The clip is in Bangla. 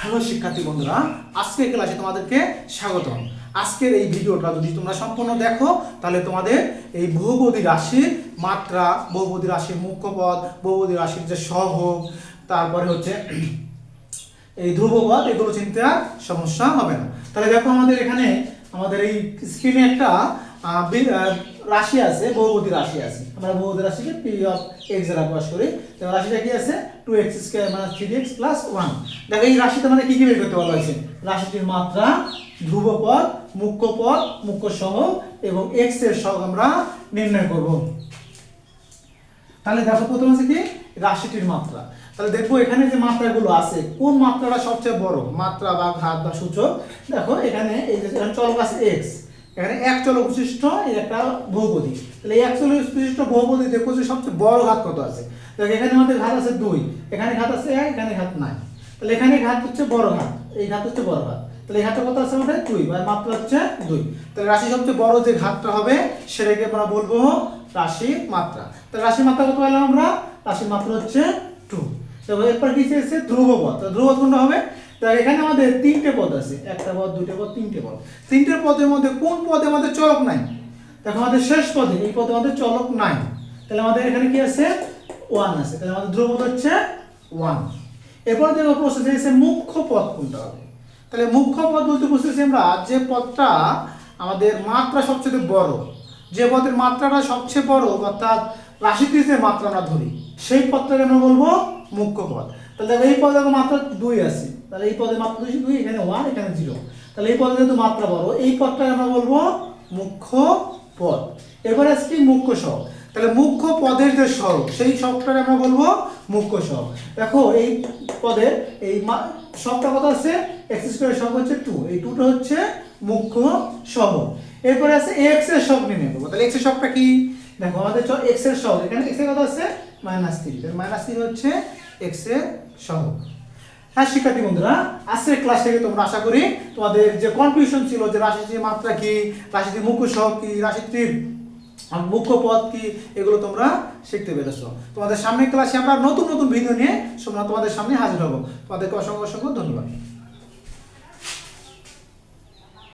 হ্যালো শিক্ষার্থী বন্ধুরা, আজকের ক্লাসে তোমাদেরকে স্বাগতম। আজকের এই ভিডিওটা যদি তোমরা সম্পূর্ণ দেখো, তাহলে তোমাদের এই বহুপদী রাশির মাত্রা, বহুপদী রাশির মুখ্য পদ বহুপদী রাশির যে সহগ তারপরে হচ্ছে এই ধ্রুবপদ, এগুলো চিনতে আর সমস্যা হবে না। তাহলে দেখো আমাদের এখানে, আমাদের এই স্ক্রিনে একটা রাশি আছে, বহুপদী রাশি আছে। আমরা বহুপদী রাশিকে পি অফ এক্স দ্বারা প্রকাশ করি। তো রাশিটা কি আছে? Two x square minus three x plus one দেখো, এই রাশিতে মানে কি কি বের করতে বলা হয়েছে? রাশিটির মাত্রা, ধ্রুবপদ মুখ্য পদ মুখ্য সহ এবং এক্সের সহগ আমরা নির্ণয় করব। তাহলে দেখো, প্রথম আছে কি? রাশিটির মাত্রা। তাহলে দেখব এখানে যে মাত্রাগুলো আছে, কোন মাত্রাটা সবচেয়ে বড়? মাত্রা বা ঘাত বা সূচক। দেখো, এখানে এই যে চলক আছে এক্স এখানে এক চলক বিশিষ্ট একটা বহুপদী। তাহলে এক চলক বিশিষ্ট বহুপদী দেখো যে সবচেয়ে বড় ঘাত কত আছে? দেখো, এখানে আমাদের ঘাত আছে দুই। এখানে ঘাত আছে এক, এখানে ঘাত নাই। তাহলে এখানে ঘাত হচ্ছে বড় ঘাত। এই ঘাত হচ্ছে বড় ঘাত। তাহলে এই ঘাতটা কত আছে আমাদের? দুই, বা মাত্রা হচ্ছে দুই। তাহলে রাশি সবচেয়ে বড় যে ঘাতটা হবে, সেটাকে আমরা বলব রাশি মাত্রা। তাহলে রাশি মাত্রা কত পেলাম আমরা? রাশির মাত্রা হচ্ছে টু এরপর কি চেয়েছে? ধ্রুবপদ। তো ধ্রুবপদ কোনটা হবে? তো এখানে আমাদের তিনটে পদ আছে। একটা পদ, দুইটা পদ, তিনটে পদ। তিনটে পদের মধ্যে কোন পদে আমাদের চলক নাই? দেখো আমাদের শেষ পদে এই পদে আমাদের চলক নাই। তাহলে আমাদের এখানে কি আছে? ওয়ান আছে। তাহলে আমাদের ধ্রুবপদ হচ্ছে ওয়ান এরপর দেখো প্রশ্ন চেয়েছে মুখ্য পদ কোনটা হবে? তাহলে মুখ্য পদ বলতে বুঝতেছি আমরা, যে পদটা আমাদের মাত্রা সবচেয়ে বড়, যে পদের মাত্রাটা সবচেয়ে বড়, অর্থাৎ যে মাত্রা আমরা ধরি, সেই পদটাকে আমরা বলব মুখ্য পদ। তাহলে এই পদে মাত্রা দুই আছে। তাহলে এই পদে মাত্র দুই দুই, এখানে ওয়ান এখানে জিরো তাহলে এই পদে যেহেতু মাত্রা বড়, এই পদটাকে আমরা বলব মুখ্য পদ। এবারে আসছে মুখ্য সহ তাহলে মুখ্য পদের যে সহগ সেই সহগটাকে আমরা বলব মুখ্য সহগ দেখো এই পদের এই সবটা কত আছে? এক্স স্কোয়ার সহগ হচ্ছে টু এই টুটা হচ্ছে মুখ্য সহগ এরপরে আছে এক্সের সহগ নির্ণয় করব তাহলে এক্সের সহগটা কি? দেখো আমাদের এক্সের সহগ এখানে এক্সের কত আছে? মাইনাস থ্রি মাইনাস থ্রি হচ্ছে এক্সের সহগ। হ্যাঁ শিক্ষার্থী বন্ধুরা, আজকের ক্লাস থেকে তোমরা আশা করি তোমাদের যে কনফিউশন ছিল যে রাশিটির মাত্রা কি, রাশিটির মুখ্য সহগ কি, রাশিটির মুখ্য পদ কি, এগুলো তোমরা শিখতে পেরেছ। তোমাদের সামনের ক্লাসে আমরা নতুন নতুন ভিডিও নিয়ে তোমরা তোমাদের সামনে হাজির হব। তোমাদেরকে অসংখ্য অসংখ্য ধন্যবাদ।